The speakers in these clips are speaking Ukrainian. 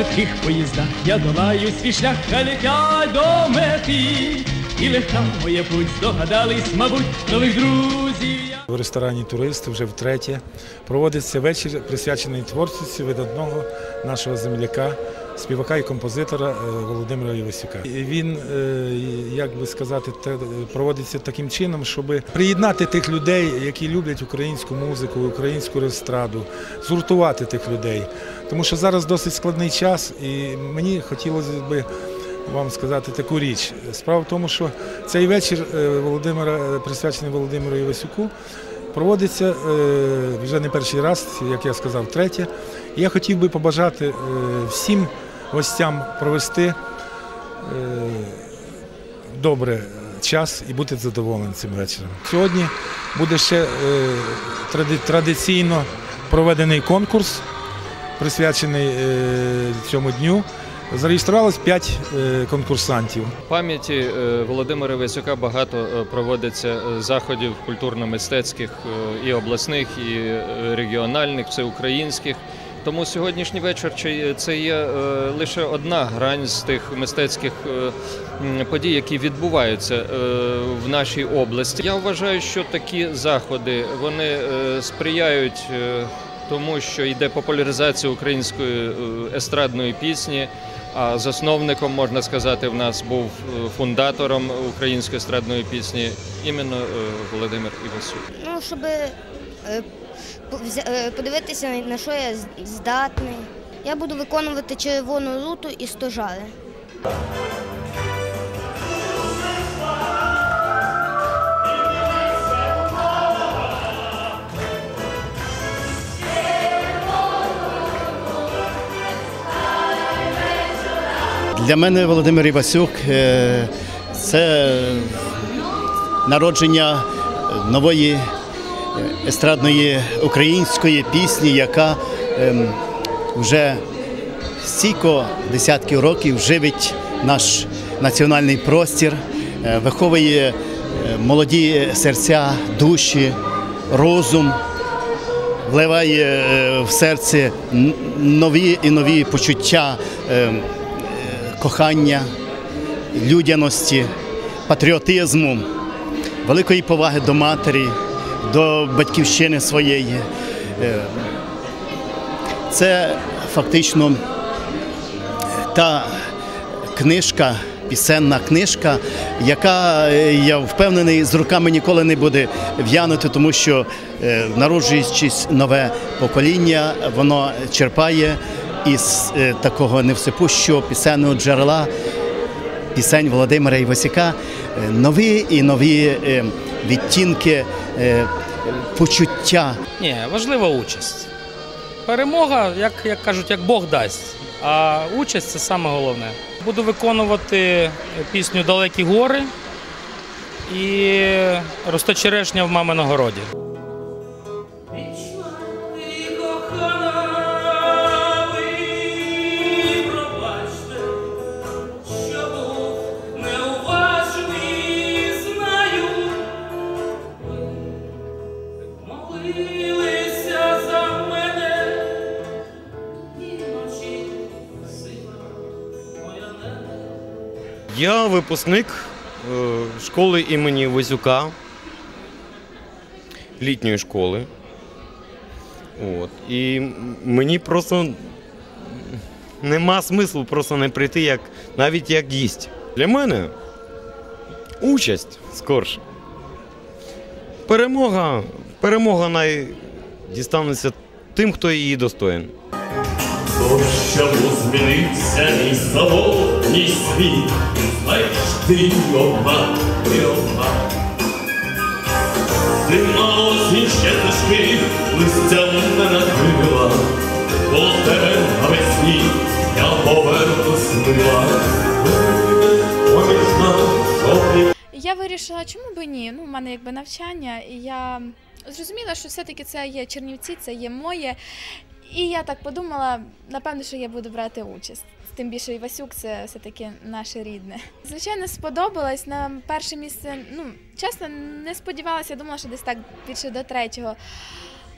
швидких поїздах я долаю свій шлях, а летя до мети. І легка моя путь, здогадались, мабуть, нових друзів. В ресторані Турист вже втретє проводиться вечір, присвячений творчості видатного нашого земляка, співака і композитора е, Володимира Івасюка. І Він, е, як би сказати, проводиться таким чином, щоб приєднати тих людей, які люблять українську музику, українську естраду, згуртувати тих людей. Тому що зараз досить складний час, і мені хотілося б вам сказати таку річ. Справа в тому, що цей вечір е, Володимира, присвячений Володимиру Івасюку, проводиться е, вже не перший раз, як я сказав, третє. Я хотів би побажати е, всім гостям провести е, добре час і бути задоволеним цим вечором. Сьогодні буде ще традиційно проведений конкурс, присвячений цьому дню. Зареєструвалось 5 конкурсантів. В пам'яті е, Володимира Висюка багато е, проводиться е, заходів культурно-мистецьких е, і обласних, і е, регіональних, всеукраїнських. Тому сьогоднішній вечір це є е, лише одна грань з тих мистецьких е, подій, які відбуваються е, в нашій області. Я вважаю, що такі заходи вони е, сприяють. е, Тому що йде популяризація української е, естрадної пісні, а засновником, можна сказати, в нас був е, фундатором української естрадної пісні іменно е, Володимир Івасюк. Ну, щоб е, подивитися, на що я здатний. Я буду виконувати червону руту і стожари. Для мене Володимир Івасюк е, це народження нової е, естрадної української пісні, яка ем, вже стільки десятків років живить наш національний простір, е, виховує молоді серця, душі, розум вливає в серце нові і нові почуття е, е, кохання, людяності, патріотизму, великої поваги до матері, до батьківщини своєї. Е, Це фактично та книжка, пісенна книжка, яка, е, я впевнений, з руками ніколи не буде в'янути, тому що е, народжуючись нове покоління, воно черпає із е, такого невсипущого пісенного джерела пісень Володимира Івасюка е, нові і нові е, відтінки почуття. Ні, важлива участь. Перемога, як, як кажуть, як Бог дасть. А участь це саме головне. Буду виконувати пісню Далекі гори і Росте черешня в мамино городі. Я випускник е, школи імені Возюка, літньої школи. От. І мені просто нема смислу просто не прийти як, навіть як гість. Для мене участь скорше. Перемога, перемога най дістанеться тим, хто її достоїн. Чому змінився мій самотній світ? Знаєш ти обман, ти обман. Ти осінь ще тишки, листя не накрила, До тебе навесні я повернусь мила. Я вирішила, чому би ні? Ну, у мене якби навчання, і я зрозуміла, що все-таки це є Чернівці, це є моє. І я так подумала, напевно, що я буду брати участь. Тим більше Івасюк це все-таки наше рідне. Звичайно, сподобалось. На перше місце, ну, чесно, не сподівалася, думала, що десь так більше до третього.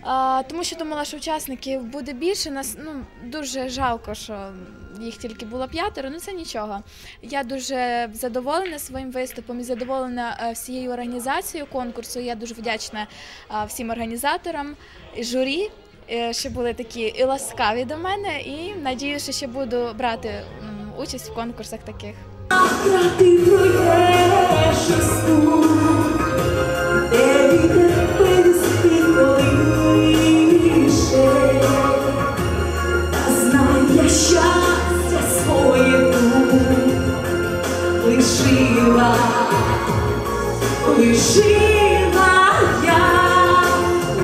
А, тому що думала, що учасників буде більше. Нас ну дуже жалко, що їх тільки було п'ятеро. Ну це нічого. Я дуже задоволена своїм виступом і задоволена е, всією організацією конкурсу. Я дуже вдячна е, всім організаторам, журі, е, що були такі і ласкаві до мене. І надію, що ще буду брати участь в конкурсах таких. Ти пройдеш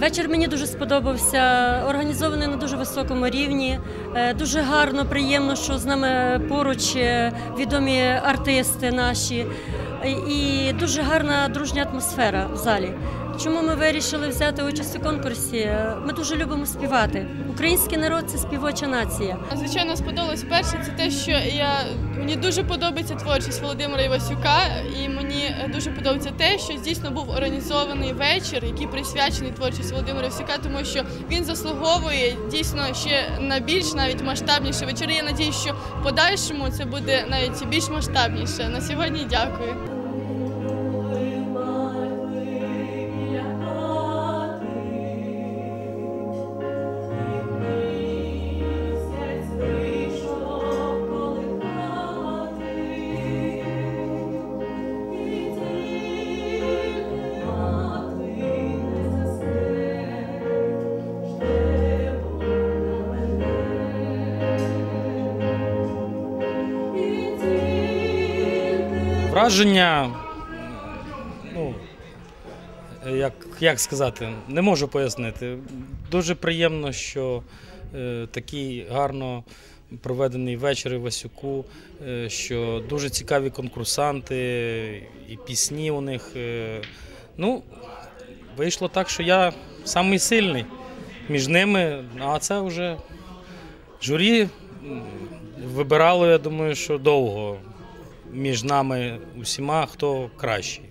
Вечір мені дуже сподобався, організований на дуже високому рівні. Е, Дуже гарно, приємно, що з нами поруч е, відомі артисти наші. І дуже гарна дружня атмосфера в залі. Чому ми вирішили взяти участь у конкурсі? Е, Ми дуже любимо співати. Український народ це співоча нація. Звичайно, сподобалось перше, це те, що я мені дуже подобається творчість Володимира Івасюка, і мені е, дуже подобається те, що дійсно був організований вечір, який присвячений творчості Володимира Івасюка, тому що він заслуговує дійсно ще на більш навіть масштабніші вечори. Я надію, що в подальшому це буде навіть більш масштабніше. На сьогодні дякую. Враження, ну, як, як сказати, не можу пояснити. Дуже приємно, що е, такий гарно проведений вечір у Васюку, е, що дуже цікаві конкурсанти, і пісні у них. Е, ну, вийшло так, що я самий сильний між ними, а це вже журі вибирало, я думаю, що довго між нами усіма хто кращий.